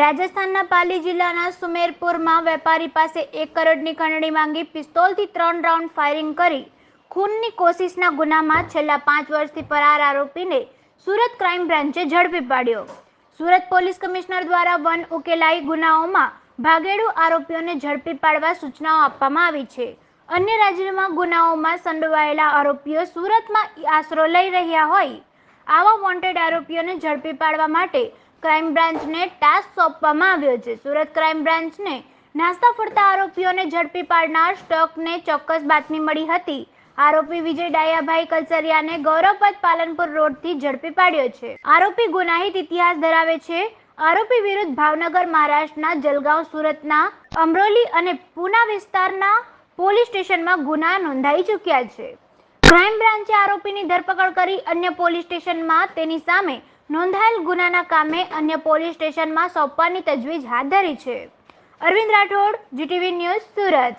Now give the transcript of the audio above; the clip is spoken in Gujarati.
રાજસ્થાનના પાલી જિલ્લાના સુમેરપુરમાં વેપારી પાસે એક કરોડની ખંડણી માંગી પિસ્તોલથી ત્રણ રાઉન્ડ ફાયરિંગ કરી. ખૂનની કોશિશના ગુનામાં છેલ્લા પાંચ વર્ષથી ફરાર આરોપીને સુરત ક્રાઇમ બ્રાન્ચે ઝડપી પાડ્યો. સુરત પોલીસ કમિશનર દ્વારા વન ઉકેલાઈ ગુનાઓમાં ભાગેડુ આરોપીઓને ઝડપી પાડવા સૂચનાઓ આપવામાં આવી છે. અન્ય રાજ્યોમાં ગુનાઓમાં સંડોવાયેલા આરોપીઓ સુરતમાં આશરો લઈ રહ્યા હોય. આવા વોન્ટેડ આરોપીઓને ઝડપી પાડવા માટે ક્રાઇમ બ્રાન્ચને ટાસ્ક સોંપવામાં આવ્યો છે. સુરત ક્રાઇમ બ્રાન્ચને નાસ્તા ફરતા આરોપીઓને ઝડપી પાડનાર સ્ટોકને ચોક્કસ બાતમી મળી હતી. આરોપી વિજય ડાયાભાઈ કલસરિયાને ગૌરવપદ પાલનપુર રોડથી ઝડપી પાડ્યો છે. આરોપી ગુનાહિત ઇતિહાસ ધરાવે છે. આરોપી વિરુદ્ધ ભાવનગર મહારાષ્ટ્રના જલગાંવ સુરતના અમરોલી અને પૂના વિસ્તારના પોલીસ સ્ટેશનમાં ગુના નોંધાઈ ચૂક્યા છે. ક્રાઇમ બ્રાન્ચે આરોપીની ધરપકડ કરી અન્ય પોલીસ સ્ટેશનમાં તેની સામે નોંધાયેલ ગુનાના કામે અન્ય પોલીસ સ્ટેશનમાં સોંપવાની તજવીજ હાથ ધરી છે. Arvind Rathod, GTV news Surat.